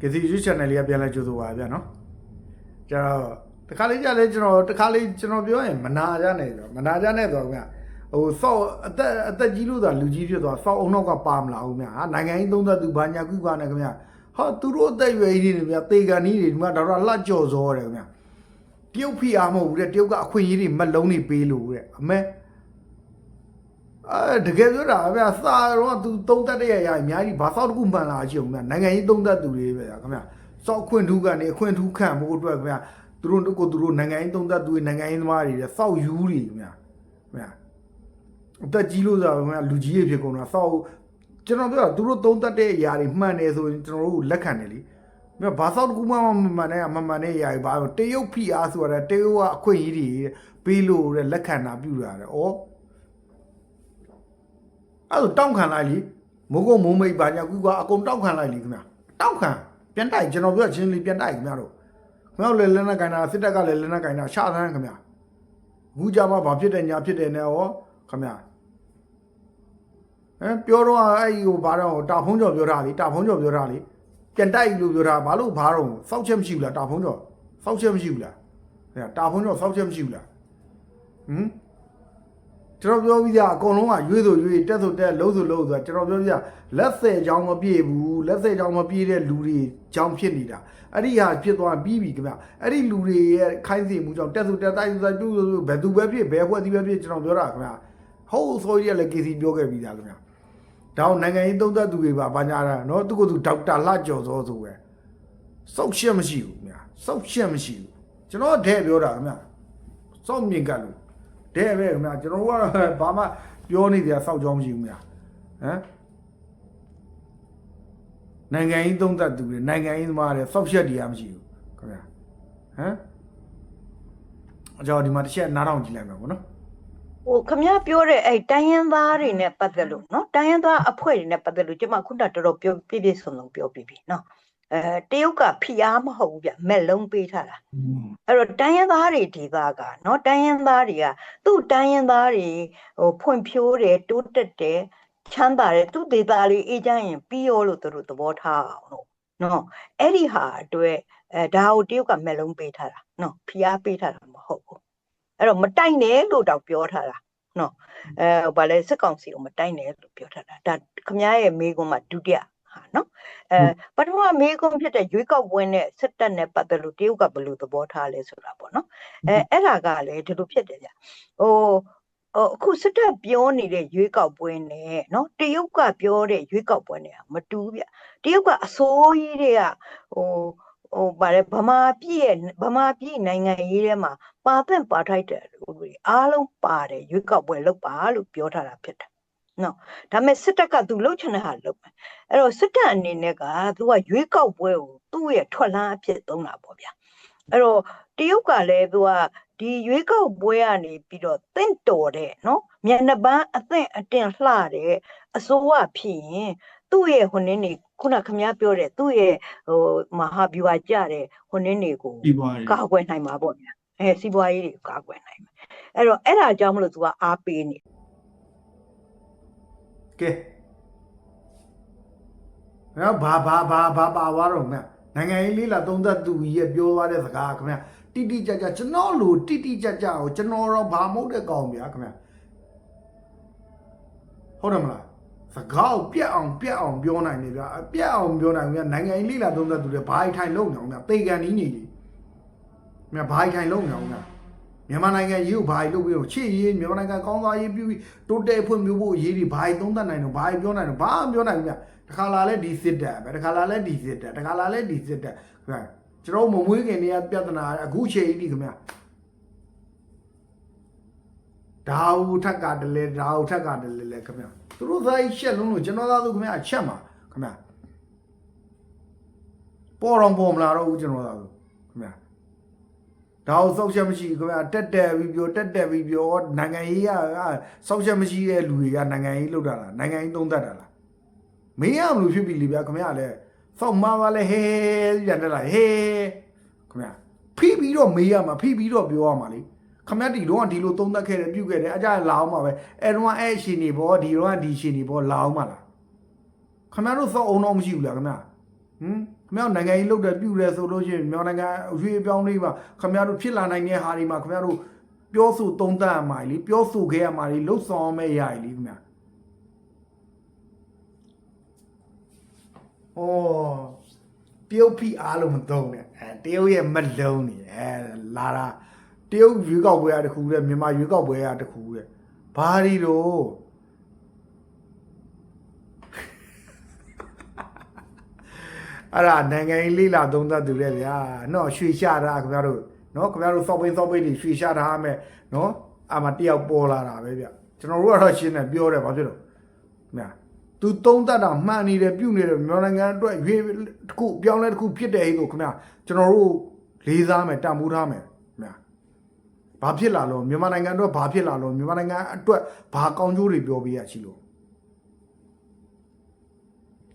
ကစီ YouTube channel လေးကပြန်လဲကြိုးဆိုပါဗျာနော်ကျတော့တခါလေးကြလဲကျွန်တော်တခါလေးကျွန်တော်ပြောရင်မနာကြနဲ့ဆိုမနာကြနဲ့ဆိုတော့ဗျာဟိုစောက်အသက်အသက်ကြီးလို့သာလူကြီးဖြစ်သွားစောက်အုံနောက်ကပါမလာဘူးဗျာဟာနိုင်ငံရေးသုံးသက်သူဘာညာကုကနဲ့ခင်ဗျာဟာသူတို့အသက်ရွယ်ကြီးတွေဗျာတေကန်ကြီးတွေဒီမှာဒေါက်တာလှကြော်စောတယ်ခင်ဗျာတရုတ်ဖိအားမဟုတ်ဘူးတဲ့တရုတ်ကအခွင့်အရေးတွေမက်လုံးတွေပေးလို့တဲ့အမဲ အဲတကယ်ပြောတာဗျာစာတော့သူသုံးသက်တဲ့ရရအများကြီးဘာစောက်တခုမှန်လာချင်ဘူးဗျာနိုင်ငံရေးသုံးသက်သူတွေပဲခင်ဗျာစောက်ခွင့်ထူးကနေအခွင့်ထူးခံဖို့အတွက်ခင်ဗျာသူတို့တို့ကိုသူတို့နိုင်ငံရေးသုံးသက်သူတွေနိုင်ငံရေးသမားတွေတဲ့စောက်ယူတွေခင်ဗျာခင်ဗျာအသက်ကြီးလို့ဆိုတော့ခင်ဗျာလူကြီးတွေဖြစ်ကုန်တာစောက်ကျွန်တော်ပြောတာသူတို့သုံးသက်တဲ့အရာတွေမှန်တယ်ဆိုရင်ကျွန်တော်တို့လက်ခံတယ်လीမြတ်ဘာစောက်တကူမှမမှန်တဲ့မမှန်တဲ့အရာတွေဘာတရုတ်ဖိအားဆိုရတဲ့တရုတ်ကအခွင့်အရေးတွေပေးလို့တဲ့လက်ခံတာပြုတာတဲ့ဩ အဲ့ဒါတောင်းခံလိုက်လीမုံကုတ်မုံမိတ်ပါညာကူကအကုန်တောင်းခံလိုက်လीခင်ဗျာတောင်းခံပြန်တိုက်ကျွန်တော်ပြောချင်းလီပြန်တိုက်ခင်ဗျာတို့ခင်ဗျားတို့လည်းလက်နက်ကင်တာစစ်တပ်ကလည်းလက်နက်ကင်တာရှာသန်းခင်ဗျာအခုကြမှာဘာဖြစ်တယ်ညာဖြစ်တယ်နဲ့ဩခင်ဗျာဟမ်ပြောတော့အဲ့ဒီဟိုဘာတော့တာဖုံးကျော်ပြောတာလေတာဖုံးကျော်ပြောတာလေပြန်တိုက်လို့ပြောတာဘာလို့ဘာတော့စောက်ချက်မရှိဘူးလားတာဖုံးကျော်စောက်ချက်မရှိဘူးလားခင်ဗျာတာဖုံးကျော်စောက်ချက်မရှိဘူးလားဟမ် ကျွန်တော်ပြောပြီးသားအကုန်လုံးကရွေးဆိုရွေးတက်ဆိုတက်လုံးဆိုလုံးဆိုတာကျွန်တော်ပြောပြလက်ဆယ်ချောင်းမပြည့်ဘူးလက်ဆယ်ချောင်းမပြည့်တဲ့လူတွေချောင်းဖြစ်နေတာအဲ့ဒီဟာဖြစ်သွားပြီးပြီခင်ဗျအဲ့ဒီလူတွေရဲ့ခိုင်းစီမှုကြောင့်တက်ဆိုတက်တိုက်ဆိုတိုက်ပြုဆိုဆိုဘယ်သူပဲဖြစ်ဘယ်အဖွဲ့အစည်းပဲဖြစ်ကျွန်တော်ပြောတာခင်ဗျဟုတ်ဆိုရလည်းကေစီပြောခဲ့ပြီးသားခင်ဗျဒါအောင်နိုင်ငံရေးသုံးသပ်သူတွေပါဘာညာတာနော်သူကသူဒေါက်တာလှကျော်စောဆိုပဲစောက်ရှက်မရှိဘူးခင်ဗျစောက်ရှက်မရှိဘူးကျွန်တော်တဲ့ပြောတာခင်ဗျစောက်မြင်ကလို့ တဲ့ပဲခင်ဗျာကျွန်တော်တို့ကတော့ဘာမှပြောနေကြစောက်ကြောင်းမရှိဘူးခင်ဗျာဟမ်နိုင်ငံရေးသုံးသပ်သူတွေနိုင်ငံရေးသမားတွေစောက်ရက်တရားမရှိဘူးခင်ဗျာဟမ်အကြောင်းဒီမှာတစ်ချက်နားထောင်ကြည့်လိုက်မယ်ပေါ့နော်ဟိုခမပြောတဲ့အဲ့တိုင်းရင်းသားတွေနဲ့ပတ်သက်လို့နော်တိုင်းရင်းသားအဖွဲ့တွေနဲ့ပတ်သက်လို့ကျွန်မခုနကတော်တော်ပြောပြည့်ပြည့်စုံစုံပြောပြီးပြီနော် အဲတရုတ်ကဖိအားမဟုတ်ဘူးဗျမက်လုံးပေးထားတာအဲ့တော့တိုင်းရင်းသားတွေဒီသားကနော်တိုင်းရင်းသားတွေကသူ့တိုင်းရင်းသားတွေဟိုဖွံ့ဖြိုးတယ်တိုးတက်တယ်ချမ်းသာတယ်သူ့ဒေသလေးအေးချမ်းရင်ပြီးရောလို့သူတို့သဘောထားအောင်လို့နော်အဲ့ဒီဟာအတွက်အဲဒါကိုတရုတ်ကမက်လုံးပေးထားတာနော်ဖိအားပေးထားတာမဟုတ်ဘူးအဲ့တော့မတိုက်နဲ့လို့တော့ပြောထားတာနော်အဲဗာလဲစစ်ကောင်စီကိုမတိုက်နဲ့လို့ပြောထားတာဒါခမရဲ့မေးခွန်းမှာဒုတိယ ဟာနော်အဲပထမမေးခွန်းဖြစ်တဲ့ရွေးကောက်ပွဲနဲ့စစ်တပ်နဲ့ပတ်သက်လို့တရုတ်ကဘယ်လိုသဘောထားလဲဆိုတာပေါ့နော်အဲအဲ့ဒါကလည်းဒီလိုဖြစ်တယ်ဗျဟိုဟိုအခုစစ်တပ်ပြောနေတဲ့ရွေးကောက်ပွဲနဲ့နော်တရုတ်ကပြောတဲ့ရွေးကောက်ပွဲနဲ့မတူဘူးဗျတရုတ်ကအစိုးရတွေကဟိုဟိုဗာလဲဗမာပြည်ရဲ့ဗမာပြည်နိုင်ငံရေးထဲမှာပါတဲ့ပါထိုက်တဲ့လူတွေအားလုံးပါတယ်ရွေးကောက်ပွဲလုပ်ပါလို့ပြောထားတာဖြစ်တယ် နော်ဒါပေမဲ့စစ်တပ်ကသူလှုပ်ချင်တဲ့ဟာလုပ်မယ်အဲ့တော့စစ်တပ်အနေနဲ့ကသူကရွေးကောက်ပွဲကိုသူ့ရဲ့ထွက်လန်းအဖြစ်သုံးတာပေါ့ဗျာအဲ့တော့တရုတ်ကလည်းသူကဒီရွေးကောက်ပွဲကနေပြီးတော့တင့်တော်တဲ့နော်မျက်နှာပန်းအသင့်အတင်လှတဲ့အစိုးရဖြစ်ရင်သူ့ရဲ့ဟိုနင်းနေခုနခမည်းပြောတဲ့သူ့ရဲ့ဟိုမဟာဗျူဟာကြတဲ့ဟိုနင်းတွေကိုပြီးသွားတယ်ကာကွယ်နိုင်မှာပေါ့ဗျာအဲစီးပွားရေးတွေကိုကာကွယ်နိုင်မှာအဲ့တော့အဲ့ဒါကြောင့်မလို့သူကအားပေးနေ ကဲငါဘာဘာဘာဘာပါသွားတော့ခင်ဗျနိုင်ငံရေးလေးလာသုံးသပ်သူကြီးရဲ့ပြောသွားတဲ့စကားခင်ဗျတိတိကျကျကျွန်တော်လိုတိတိကျကျကိုကျွန်တော်တော့ဘာမဟုတ်တဲ့ကောင်ဗျာခင်ဗျဟုတ်တယ်မလားစကားကိုပြက်အောင်ပြက်အောင်ပြောနိုင်တယ်ဗျာအပြက်အောင်ပြောနိုင်ဗျာနိုင်ငံရေးလေးလာသုံးသပ်သူတွေဘာထိုင်လုံးနေအောင်ဗျာတေကန်နီးနေလေမြဘာထိုင်လုံးနေအောင်ဗျာ မြန်မာနိုင်ငံရေးကိုဘာလုပ်ပြီးတော့ချစ်ရေးမြန်မာနိုင်ငံကောင်းစားရေးပြုပြီးတိုးတက်ဖွံ့ဖြိုးဖို့ရေးတွေဘာသုံးသပ်နိုင်တော့ဘာပြောနိုင်တော့ဘာမပြောနိုင်ဘူးဗျာတခါလာလဲဒီစစ်တပ်ပဲတခါလာလဲဒီစစ်တပ်တခါလာလဲဒီစစ်တပ်ခင်ဗျာကျွန်တော်မမွေးခင်တည်းကပြဿနာအခုချိန်ကြီးခင်ဗျာဒါဟုထက်ကတလဲဒါဟုထက်ကတလဲလဲခင်ဗျာသူတို့သားကြီးရှက်လုံးလို့ကျွန်တော်သားသူခင်ဗျာချက်မှာခင်ဗျာပေါ်တော့ပေါ်မလာတော့ဘူးကျွန်တော်သားသူခင်ဗျာ ဒါဟုစောက်ချက်မရှိဘူးခင်ဗျာတက်တက်ပြီးပြောတက်တက်ပြီးပြောနိုင်ငံရေးကစောက်ချက်မရှိတဲ့လူတွေကနိုင်ငံရေးလုပ်တာလားနိုင်ငံရေးသုံးသပ်တာလားမင်းရမလို့ဖြစ်ပြီလေဗျာခင်ဗျာလဲစောက်မှားပါလဲဟဲပြန်တက်လာဟဲခင်ဗျာဖိပြီးတော့မေးရမှာဖိပြီးတော့ပြောရမှာလေခမရတီတော့ဒီလိုသုံးသပ်ခဲ့တယ်ပြုတ်ခဲ့တယ်အကြလာအောင်ပါပဲအဲတော့အဲ့ရှင်နေဘောဒီတော့ဒီရှင်နေဘောလာအောင်ပါလားခမရတို့စောက်အောင်တော့မရှိဘူးလားခမရဟဟမ် ခင်ဗျားတို့နိုင်ငံရေးလုပ်တယ်ပြုတယ်ဆိုလို့ရှိရင်မြန်မာနိုင်ငံအရွေးအပြောင်းလေးပါခင်ဗျားတို့ဖြစ်လာနိုင်တဲ့ဟာတွေမှာခင်ဗျားတို့ပြောဆိုသုံးသပ်ရမှာလीပြောဆိုခဲ့ရမှာလीလှုပ်ဆောင်ရမယ့်အရာတွေလीခင်ဗျာဩတရုတ်ဖိအားလို့မသုံးနဲ့အဲတရုတ်ရဲ့မလုံးနေအဲလာတာတရုတ်ရွေးကောက်ပွဲရတခုတဲ့မြန်မာရွေးကောက်ပွဲရတခုတဲ့ဘာဒီတော့ အဲ့ဒါနိုင်ငံရေးလိလာသုံးသပ်သူလေဗျာနော်ရွှေရှာတာခင်ဗျားတို့နော်ခင်ဗျားတို့စောက်ပိန်းစောက်ပိန်းတွေရွှေရှာထားမယ်နော်အာမတယောက်ပေါ်လာတာပဲဗျကျွန်တော်တို့ကတော့ရှင်းတယ်ပြောတယ်ဘာဖြစ်လို့ခင်ဗျာသူသုံးသပ်တာမှန်နေတယ်ပြုတ်နေတယ်မြန်မာနိုင်ငံအတွက်ရွေးတစ်ခုပြောင်းလဲတစ်ခုဖြစ်တယ်ဟိလို့ခင်ဗျာကျွန်တော်တို့လေးစားမယ်တန်ဖိုးထားမယ်ခင်ဗျာဘာဖြစ်လာလို့မြန်မာနိုင်ငံအတွက်ဘာဖြစ်လာလို့မြန်မာနိုင်ငံအတွက်ဘာကောင်းကျိုးတွေပြောပေးရရှိလို့